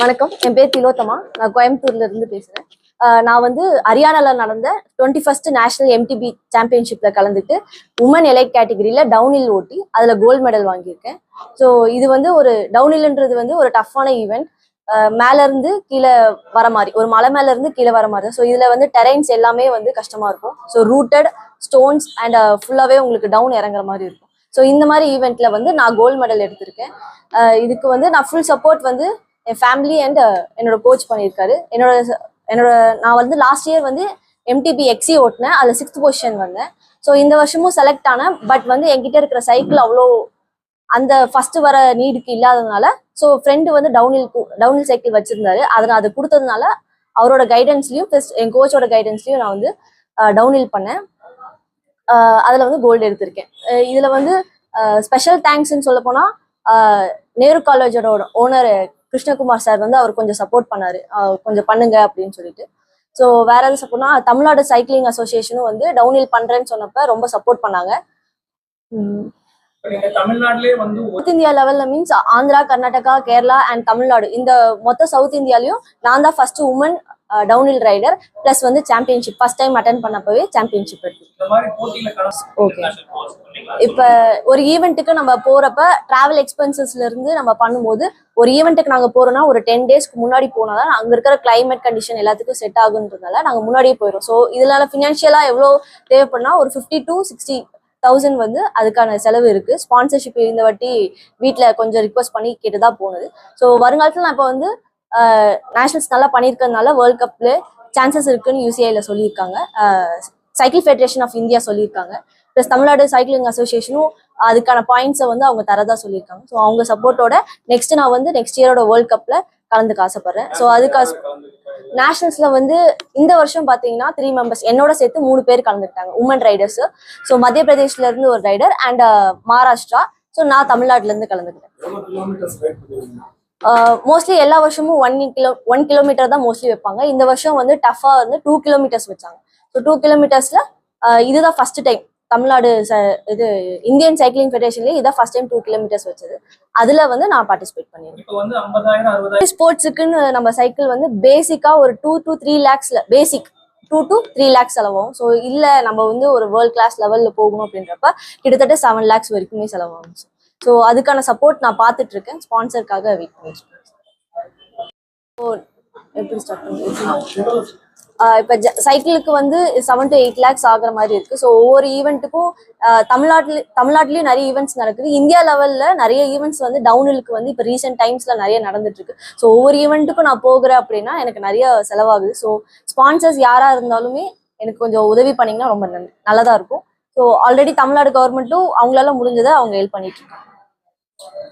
வணக்கம். என் பேர் திலோத்தமா. நான் கோயம்புத்தூர்ல இருந்து பேசுறேன். நான் வந்து ஹரியானால நடந்த டுவெண்ட்டி ஃபர்ஸ்ட் நேஷனல் எம்டிபி சாம்பியன்ஷிப்ல கலந்துட்டு உமன் எலைட் கேட்டகரியில டவுனில் ஓட்டி அதுல கோல்டு மெடல் வாங்கியிருக்கேன். ஸோ இது வந்து ஒரு டவுனில்ன்றது வந்து ஒரு டஃப்பான ஈவெண்ட் மேல இருந்து கீழே வர மாதிரி ஒரு மலை மேல இருந்து கீழே வர மாதிரி. ஸோ இதுல வந்து டெரைன்ஸ் எல்லாமே வந்து கஷ்டமா இருக்கும். ஸோ ரூட்டட் ஸ்டோன்ஸ் அண்ட் ஃபுல்லாவே உங்களுக்கு டவுன் இறங்குற மாதிரி இருக்கும். ஸோ இந்த மாதிரி ஈவெண்ட்ல வந்து நான் கோல்டு மெடல் எடுத்திருக்கேன். இதுக்கு வந்து நான் ஃபுல் சப்போர்ட் வந்து என் ஃபேமிலி அண்ட் uh, என்னோட கோச் பண்ணியிருக்காரு. என்னோட என்னோட நான் வந்து லாஸ்ட் இயர் வந்து எம்டிபி எக்ஸி ஓட்டினேன். அதில் சிக்ஸ்த் பொசிஷன் வந்தேன். ஸோ இந்த வருஷமும் செலக்ட் ஆனேன். பட் வந்து என்கிட்ட இருக்கிற சைக்கிள் அவ்வளோ அந்த ஃபர்ஸ்ட் வர நீடுக்கு இல்லாததுனால ஸோ ஃப்ரெண்டு வந்து டவுன்ஹில் டவுன்ஹில் சைக்கிள் வச்சிருந்தாரு. அதை அதை கொடுத்ததுனால அவரோட கைடன்ஸ்லையும் ப்ளஸ் என் கோச்சோட கைடன்ஸ்லையும் நான் வந்து uh, டவுன்ஹில் பண்ணேன். Uh, அதில் வந்து கோல்டு எடுத்திருக்கேன். இதில் வந்து ஸ்பெஷல் தேங்க்ஸ்ன்னு சொல்ல போனால் நேரு காலேஜோட ஓனர் கிருஷ்ணகுமார் சார் வந்து அவர் கொஞ்சம் சப்போர்ட் பண்ணாரு. கொஞ்சம் பண்ணுங்க அப்படின்னு சொல்லிட்டு. ஸோ வேற எது சப்போர்ட்னா தமிழ்நாடு சைக்கிளிங் அசோசியேஷனும் வந்து டவுன்ஹில் பண்றேன்னு சொன்னப்ப ரொம்ப சப்போர்ட் பண்ணாங்க. சவுத் இந்தியா லெவல்ல மீன்ஸ் ஆந்திரா கர்நாடகா கேரளா அண்ட் தமிழ்நாடு. இந்த மொத்த சவுத் இந்தியாலயும் நான் தான் first woman downhill rider plus வந்து சாம்பியன்ஷிப் ஃபர்ஸ்ட் டைம் அட்டன் பண்ணப்பவே சாம்பியன்ஷிப் எடுத்து Okay. இப்ப ஒரு ஈவெண்ட்டுக்கு நம்ம போறப்ப டிராவல் எக்ஸ்பென்சஸ்ல இருந்து நம்ம பண்ணும்போது ஒரு ஈவெண்ட்டுக்கு நாங்க போறோம்னா ஒரு டென் டேஸ்க்கு முன்னாடி போனாதான் அங்க இருக்கிற கிளைமேட் கண்டிஷன் எல்லாத்துக்கும் செட் ஆகுன்றதுனால நாங்க முன்னாடியே போயிடும் ஸோ இதனால ஃபினான்ஷியலா எவ்வளவு தேவைப்படுனா ஒரு ஃபிஃப்டி டு சிக்ஸ்டி தௌசண்ட் வந்து அதுக்கான செலவு இருக்கு. ஸ்பான்சர்ஷிப் இந்த வாட்டி வீட்டில் கொஞ்சம் ரிக்வஸ்ட் பண்ணி கேட்டுதான் போனது. ஸோ வருங்காலத்தில் நான் இப்போ வந்து நேஷனல்ஸ் நல்லா பண்ணியிருக்கிறதுனால வேர்ல்ட் கப்ல சான்சஸ் இருக்குன்னு யூசிஐல சொல்லியிருக்காங்க. சைக்கிள் ஃபெடரேஷன் ஆஃப் இந்தியா சொல்லியிருக்காங்க. ப்ளஸ் தமிழ்நாடு சைக்கிளிங் அசோசியேஷனும் அதுக்கான பாயிண்ட்ஸை வந்து அவங்க தரதா சொல்லியிருக்காங்க. ஸோ அவங்க சப்போர்ட்டோட நெக்ஸ்ட் நான் வந்து நெக்ஸ்ட் இயரோட வேர்ல்ட் கப்ல கலந்துக்க ஆசைப்படுறேன். ஸோ அதுக்காக நேஷனல்ஸ்ல வந்து இந்த வருஷம் பாத்தீங்கன்னா த்ரீ மெம்பர்ஸ் என்னோட சேர்த்து மூணு பேர் கலந்துக்கிட்டாங்க. உமன் ரைடர்ஸ் ஸோ மத்திய பிரதேஷ்ல இருந்து ஒரு ரைடர் அண்ட் மகாராஷ்டிரா ஸோ நான் தமிழ்நாட்டுல இருந்து கலந்துக்கிட்டேன். மோஸ்ட்லி எல்லா வருஷமும் ஒன் கிலோ ஒன் கிலோமீட்டர் தான் மோஸ்ட்லி வைப்பாங்க. இந்த வருஷம் வந்து டஃபா வந்து டூ கிலோமீட்டர்ஸ் வச்சாங்க. ஸோ டூ கிலோமீட்டர்ஸ்ல இதுதான் ஃபர்ஸ்ட் டைம் தமிழ்நாடு ச- இது இந்தியன் சைக்கிளிங் ஃபெடரேஷன்லேயே இதான் ஃபர்ஸ்ட் டைம் டூ கிலோமீட்டர்ஸ் வச்சது. அதுல வந்து நான் பார்ட்டிசிபேட் பண்ணியிருக்கேன் ஸ்போர்ட்ஸுக்குன்னு நம்ம சைக்கிள் வந்து பேசிக்கா ஒரு two to three லேக்ஸ்ல basic two to three lakhs செலவாகும். ஸோ இல்ல நம்ம வந்து ஒரு வேர்ல்ட் கிளாஸ் லெவல்ல போகணும் அப்படின்றப்ப கிட்டத்தட்ட செவன் லேக்ஸ் வரைக்குமே செலவாகும். ஸோ அதுக்கான சப்போர்ட் நான் பார்த்துட்டு இருக்கேன் ஸ்பான்சருக்காக வெயிட் பண்ணிட்டு இருக்கேன். ஸோ எப்படி ஸ்டார்ட் பண்ணுறது இப்போ சைக்கிளுக்கு வந்து செவன் டு எயிட் லேக்ஸ் ஆகுற மாதிரி இருக்கு. ஸோ ஒவ்வொரு ஈவெண்ட்டுக்கும் தமிழ்நாட்டில் தமிழ்நாட்டிலையும் நிறைய ஈவெண்ட்ஸ் நடக்குது. இந்தியா லெவலில் நிறைய ஈவெண்ட்ஸ் வந்து டவுனிலுக்கு வந்து இப்போ ரீசெண்ட் டைம்ஸில் நிறைய நடந்துட்டுருக்கு ஸோ ஒவ்வொரு ஈவெண்ட்டுக்கும் நான் போகிறேன் அப்படின்னா எனக்கு நிறைய செலவாகுது. ஸோ ஸ்பான்சர்ஸ் யாராக இருந்தாலுமே எனக்கு கொஞ்சம் உதவி பண்ணீங்கன்னா ரொம்ப நல்- நல்லதாக இருக்கும். ஸோ ஆல்ரெடி தமிழ்நாடு கவர்மெண்ட்டும் அவங்களால முடிஞ்சதை அவங்க ஹெல்ப் பண்ணிட்டு இருக்காங்க.